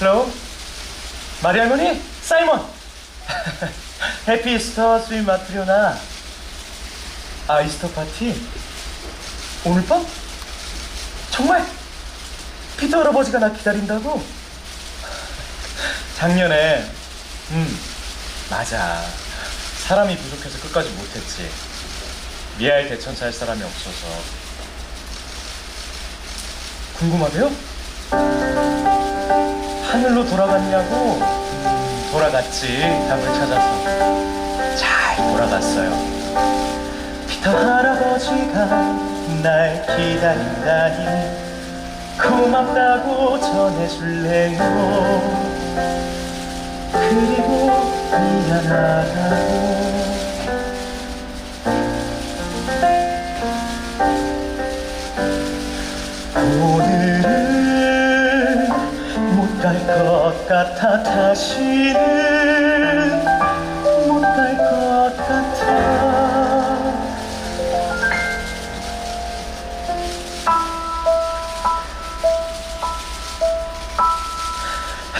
헬로 마리 할머니? 사이먼? 해피 이스터 스윗 마트리오나? 아 이스터 파티? 오늘 밤? 정말? 피터 할아버지가 나 기다린다고? 작년에 음 맞아. 사람이 부족해서 끝까지 못했지. 미아일 대천사 할 사람이 없어서. 궁금하대요? 하늘로 돌아갔냐고? 음, 돌아갔지. 답을 찾아서. 잘 돌아갔어요. 피터 할아버지가 날 기다린다니 고맙다고 전해줄래요? 그리고 미안하다고 갈 것 같아 다시는. 못 갈 것 같아.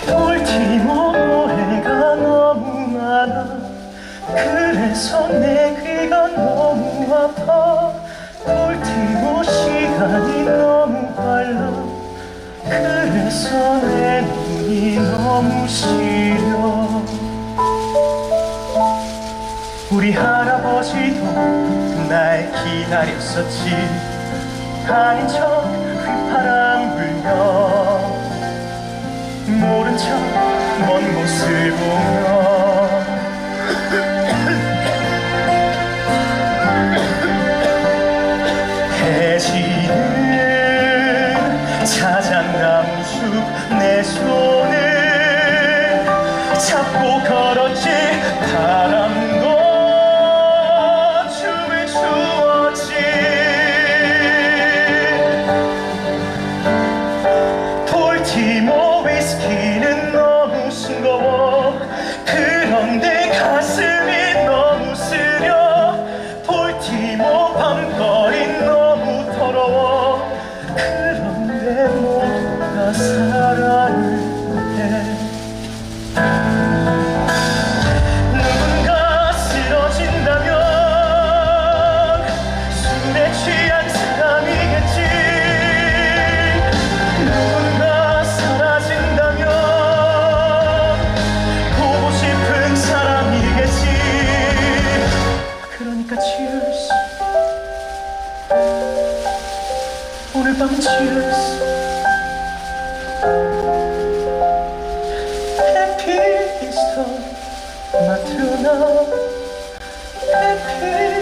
볼티모 노래가 너무 많아. 그래서 내 시려 우리 할아버지도 날 기다렸었지 아닌 척 휘파람 불며 모른 척 먼 곳을 보며 해지는 자작나무 숲내 손을 잡고 걸었지. 바람도 춤을 추었지. 볼티모 위스키는 너무 싱거워. 그런데 가슴이 너무 쓰려. 볼티모 밤거리 너무 더러워. 그런데 모두가 사랑을 오늘 밤 cheers Happy Easter 마트나 Happy